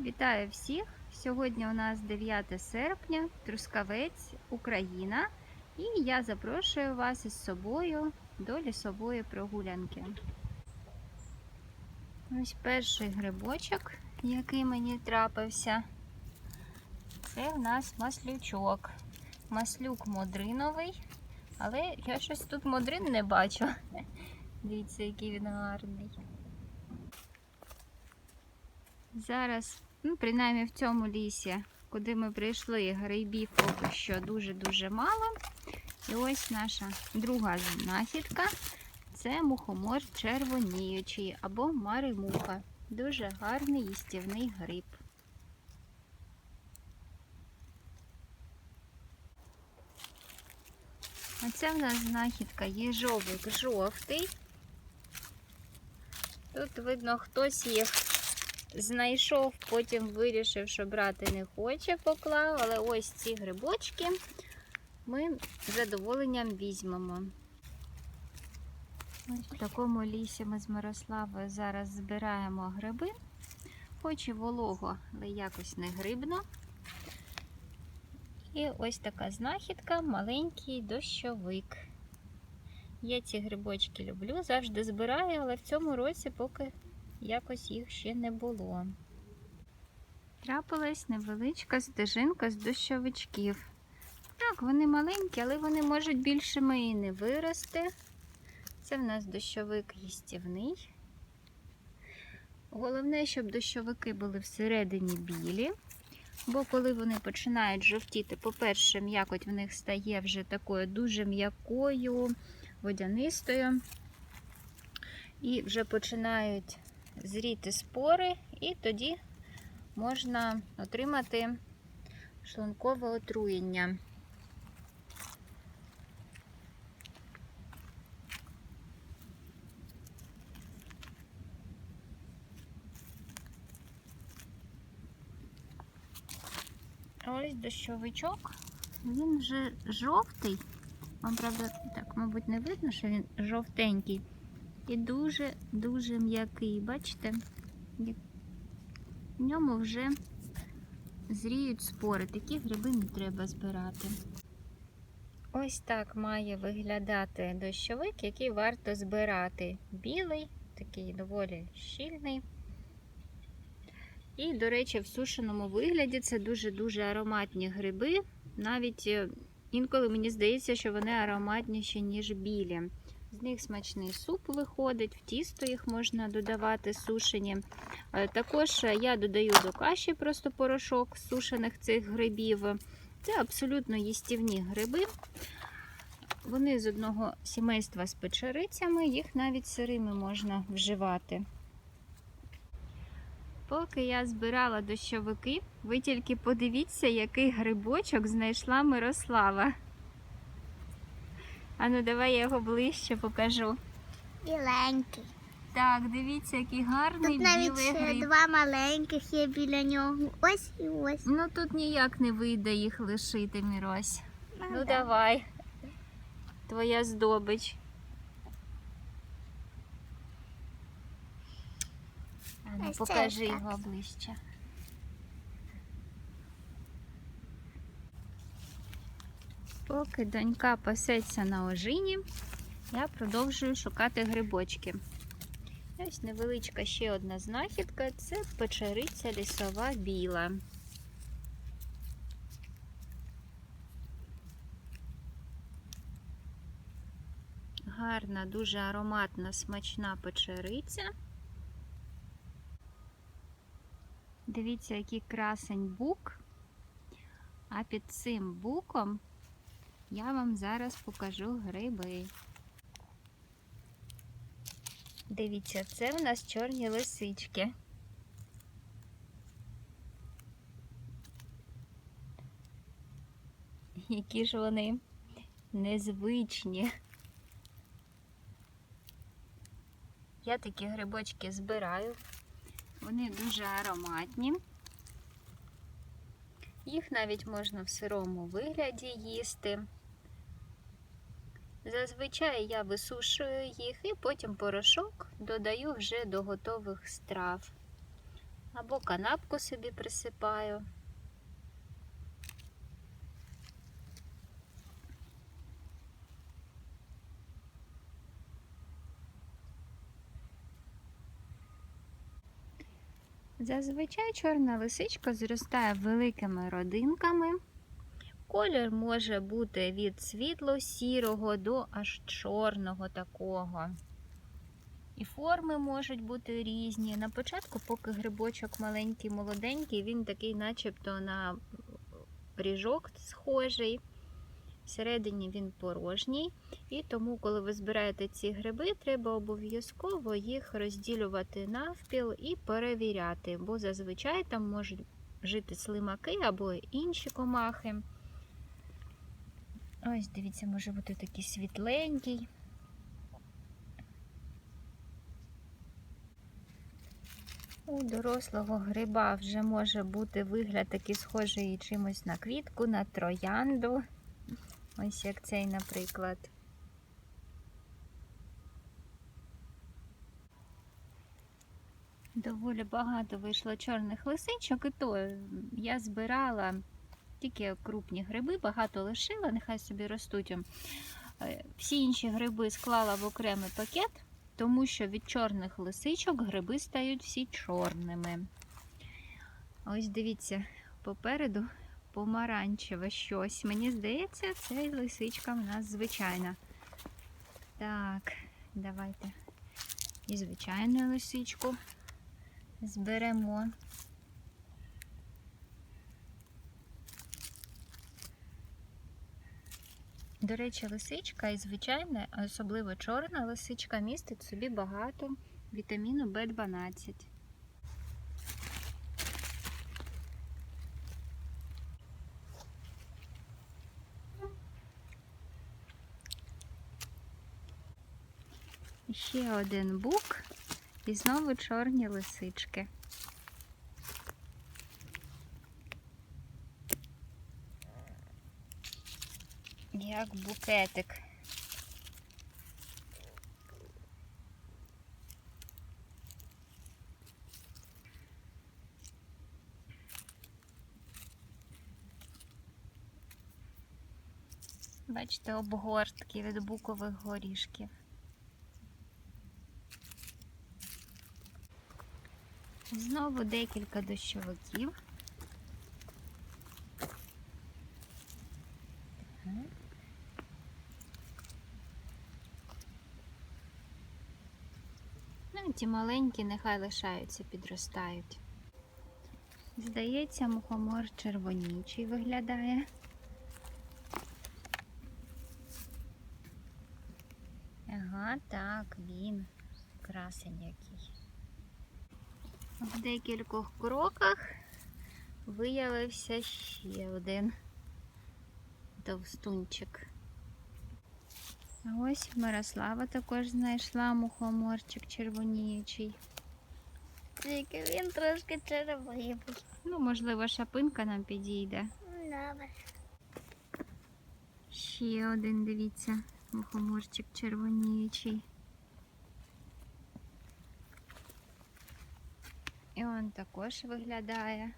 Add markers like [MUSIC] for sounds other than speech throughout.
Вітаю всіх! Сьогодні у нас 9 серпня, Трускавець, Україна. І я запрошую вас із собою до лісової прогулянки. Ось перший грибочок, який мені трапився. Це в нас маслючок. Маслюк модриновий, але я щось тут модрин не бачу. [LAUGHS] Дивіться, який він гарний. Зараз, ну, принаймні в цьому лісі, куди ми прийшли, грибів поки що дуже-дуже мало. І ось наша друга знахідка це мухомор червоніючий або маримуха. Дуже гарний їстівний гриб. Оце в нас знахідка їжовик жовтий. Тут видно, хтось їх знайшов, потім вирішив, що брати не хоче, поклав, але ось ці грибочки ми з задоволенням візьмемо. Ось в такому лісі ми з Мирославою зараз збираємо гриби, хоч і волого, але якось не грибно. І ось така знахідка, маленький дощовик. Я ці грибочки люблю, завжди збираю, але в цьому році поки якось їх ще не було. Трапилась невеличка стежинка з дощовичків. Так, вони маленькі, але вони можуть більшими і не вирости. Це в нас дощовик їстівний. Головне, щоб дощовики були всередині білі. Бо коли вони починають жовтіти, по-перше, м'якоть в них стає вже такою дуже м'якою, водянистою. І вже починають зріти спори, і тоді можна отримати шлункове отруєння. Ось дощовичок, він вже жовтий. Вам, правда, так, мабуть, не видно, що він жовтенький. І дуже-дуже м'який. Бачите? В ньому вже зріють спори. Такі гриби не треба збирати. Ось так має виглядати дощовик, який варто збирати. Білий, такий доволі щільний. І, до речі, в сушеному вигляді це дуже-дуже ароматні гриби. Навіть е, інколи мені здається, що вони ароматніші, ніж білі. З них смачний суп виходить, в тісто їх можна додавати сушені. Е, Також я додаю до каші просто порошок сушених цих грибів. Це абсолютно їстівні гриби. Вони з одного сімейства з печерицями, їх навіть сирими можна вживати. Поки я збирала дощовики, ви тільки подивіться, який грибочок знайшла Мирослава. Ану, давай я його ближче покажу. Біленький. Так, дивіться, який гарний Тут навіть ще гриб. два маленьких є біля нього. Ось і ось. Ну тут ніяк не вийде їх лишити, Мірось. Ну да. давай. Твоя здобич. Ось це покажи його ближче. Поки донька пасеться на ожині, я продовжую шукати грибочки. Ось невеличка ще одна знахідка це печериця лісова біла. Гарна, дуже ароматна, смачна печериця. Дивіться, який красень бук. А під цим буком я вам зараз покажу гриби. Дивіться, це в нас чорні лисички. Які ж вони незвичні. Я такі грибочки збираю. Вони дуже ароматні. Їх навіть можна в сирому вигляді їсти. Зазвичай я висушую їх і потім порошок додаю вже до готових страв. Або канапку собі присипаю. Зазвичай чорна лисичка зростає великими родинками. Колір може бути від світло-сірого до аж чорного такого. І форми можуть бути різні. На початку, поки грибочок маленький, молоденький, він такий, начебто на ріжок схожий. Всередині він порожній. І тому, коли ви збираєте ці гриби, треба обов'язково їх розділювати навпіл і перевіряти, бо зазвичай там можуть жити слимаки або інші комахи. Ось, дивіться, може бути такий світленький. У дорослого гриба вже може бути вигляд такий схожий чимось на квітку, на троянду. Ось як цей, наприклад. Доволі багато вийшло чорних лисичок, і то я збирала тільки крупні гриби, багато лишила, нехай собі ростуть. Е, Всі інші гриби склала в окремий пакет, тому що від чорних лисичок гриби стають всі чорними. Ось дивіться, попереду помаранчеве щось. Мені здається, це лисичка в нас звичайна. Так, давайте і звичайну лисичку зберемо. До речі, лисичка і звичайна, особливо чорна лисичка, містить собі багато вітаміну В12. Ще один бук і знову чорні лисички. Як букетик. Бачите, обгортки від букових горішків. Знову декілька дощовиків. Так. Ті маленькі нехай лишаються, підростають. Здається, мухомор червонічий виглядає. Ага, так, він. Красень який. В декількох кроках виявився ще один товстунчик. А ось Мирослава також знайшла мухоморчик червоніючий. Тільки він трошки червивий. Ну, можливо, шапинка нам підійде. Добре. Ще один, дивіться, мухоморчик червоніючий. І он також виглядає.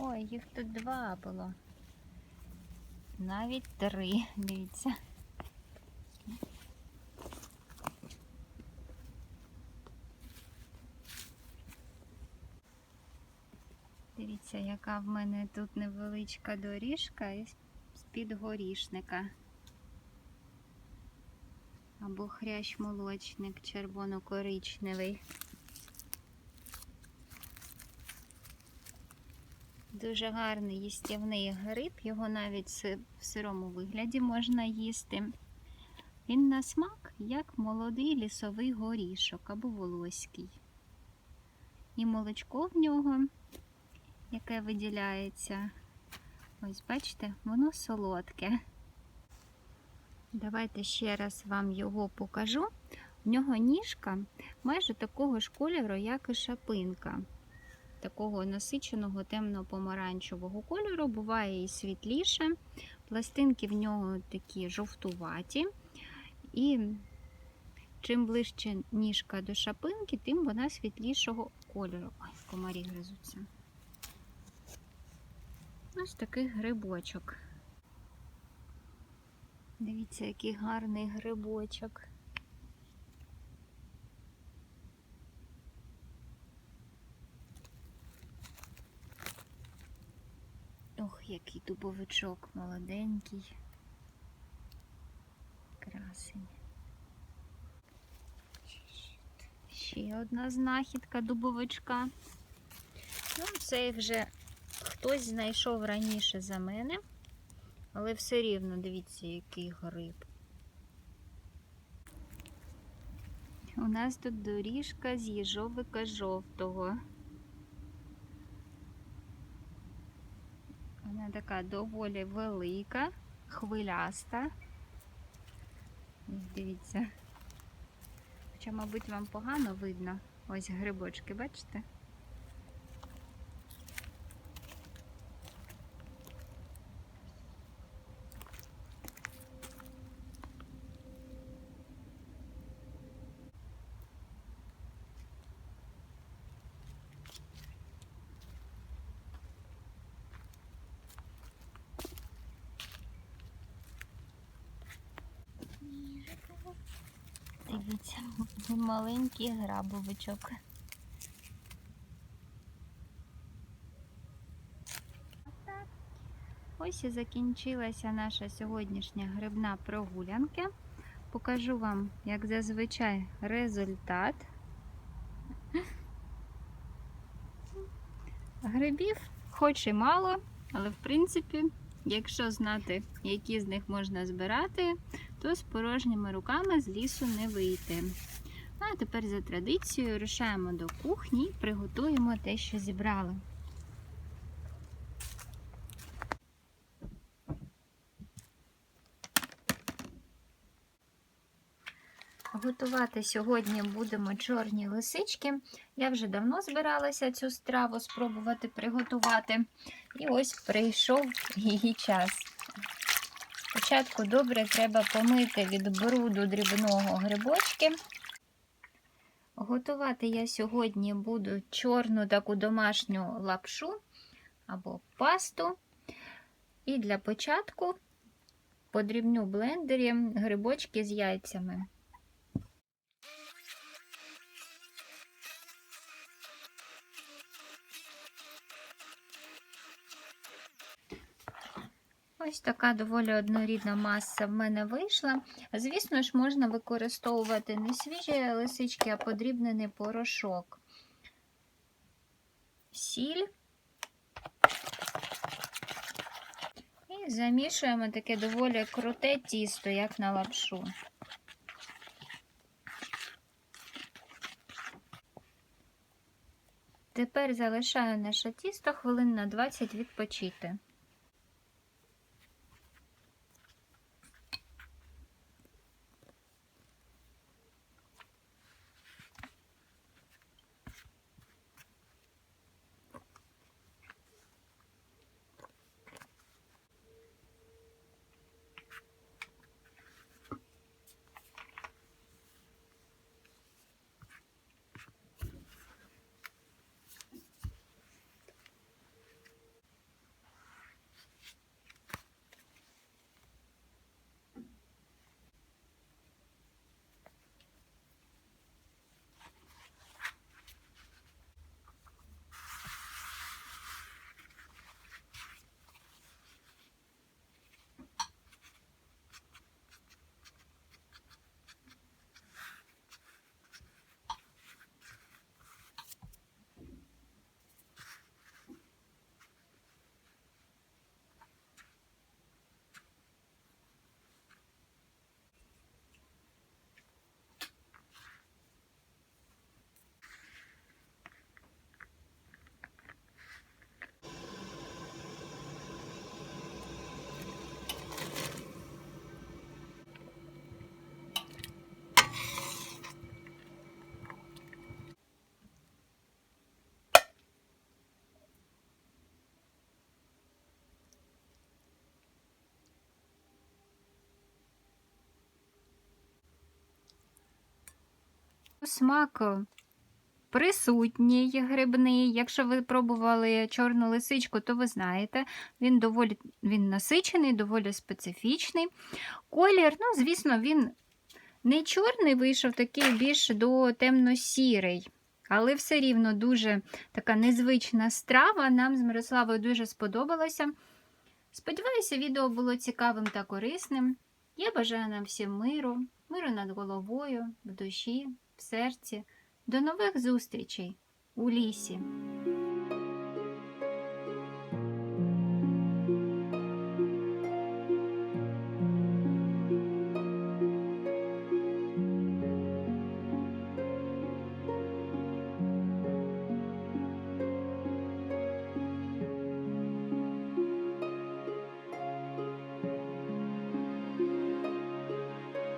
Ой, їх тут два було. Навіть три, дивіться. Дивіться, яка в мене тут невеличка доріжка з-під горішника. Або хрящ молочник червоно-коричневий. Дуже гарний їстівний гриб, його навіть в сирому вигляді можна їсти. Він на смак як молодий лісовий горішок або волоський. І молочко в нього яке виділяється. Ось, бачите, воно солодке. Давайте ще раз вам його покажу. В нього ніжка майже такого ж кольору, як і шапинка. Такого насиченого темно-помаранчевого кольору, буває і світліше. Пластинки в нього такі жовтуваті. І чим ближче ніжка до шапинки, тим вона світлішого кольору. Ой, комарі гризуться. Ось такий грибочок. Дивіться, який гарний грибочок. Ох, який дубовичок молоденький. Красень. Ще одна знахідка дубовичка. Ну, це вже хтось знайшов раніше за мене, але все рівно дивіться, який гриб. У нас тут доріжка з їжовика жовтого. Вона така доволі велика, хвиляста. Дивіться. Хоча, мабуть, вам погано видно. Ось грибочки, бачите? Дивіться, маленький грабовичок. Ось і закінчилася наша сьогоднішня грибна прогулянка. Покажу вам, як зазвичай, результат. Грибів хоч і мало, але в принципі, якщо знати, які з них можна збирати, то з порожніми руками з лісу не вийти. Ну, А тепер за традицією рушаємо до кухні і приготуємо те, що зібрали. Готувати сьогодні будемо чорні лисички. Я вже давно збиралася цю страву спробувати приготувати. І ось прийшов її час. Спочатку добре треба помити від бруду дрібного грибочки. Готувати я сьогодні буду чорну таку домашню лапшу або пасту. І для початку подрібню в блендері грибочки з яйцями. Ось така доволі однорідна маса в мене вийшла. Звісно ж, можна використовувати не свіжі лисички, а подрібнений порошок. Сіль. І замішуємо таке доволі круте тісто, як на лапшу. Тепер залишаю наше тісто хвилин на 20 відпочити. Смак е, присутній грибний. Якщо ви пробували чорну лисичку, то ви знаєте, він доволі він насичений, доволі специфічний. Колір, ну, звісно, він не чорний вийшов, такий більш до темно-сірий. Але все рівно дуже така незвична страва. Нам з Мирославою дуже сподобалося. Сподіваюся, відео було цікавим та корисним. Я бажаю нам всім миру, миру над головою, в душі, в серці. До нових зустрічей у лісі.